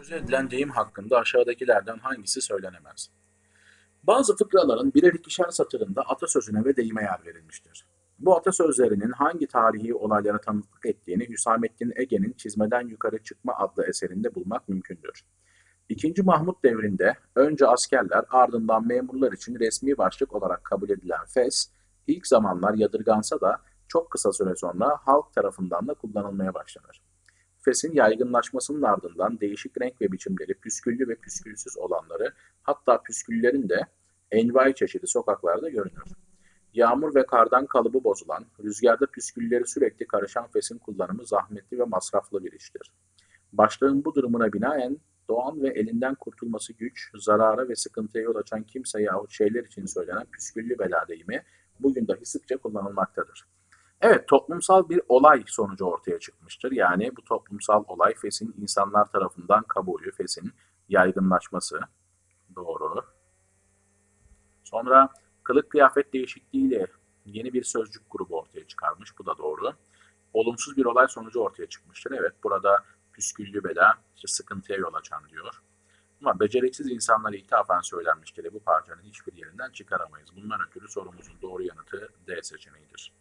Söz edilen deyim hakkında aşağıdakilerden hangisi söylenemez? Bazı fıkraların birer ikişer satırında atasözüne ve deyime yer verilmiştir. Bu atasözlerinin hangi tarihi olaylara tanıklık ettiğini Hüsamettin Ege'nin Çizmeden Yukarı Çıkma adlı eserinde bulmak mümkündür. İkinci Mahmut devrinde önce askerler ardından memurlar için resmi başlık olarak kabul edilen fes, ilk zamanlar yadırgansa da çok kısa süre sonra halk tarafından da kullanılmaya başlanır. Fes'in yaygınlaşmasının ardından değişik renk ve biçimleri püsküllü ve püskülsüz olanları hatta püsküllerin de envai çeşidi sokaklarda görünür. Yağmur ve kardan kalıbı bozulan, rüzgarda püskülleri sürekli karışan fesin kullanımı zahmetli ve masraflı bir iştir. Başlığın bu durumuna binaen doğan ve elinden kurtulması güç, zarara ve sıkıntıya yol açan kimse yahut şeyler için söylenen püsküllü bela deyimi bugün dahi sıkça kullanılmaktadır. Evet, toplumsal bir olay sonucu ortaya çıkmıştır. Yani bu toplumsal olay FES'in insanlar tarafından kabulü, FES'in yaygınlaşması. Doğru. Sonra kılık kıyafet değişikliğiyle yeni bir sözcük grubu ortaya çıkarmış. Bu da doğru. Olumsuz bir olay sonucu ortaya çıkmıştır. Evet, burada püsküllü bela, işte sıkıntıya yol açan diyor. Ama beceriksiz insanlara ithafen söylenmiştir. Bu parçanın hiçbir yerinden çıkaramayız. Bundan ötürü sorumuzun doğru yanıtı D seçeneğidir.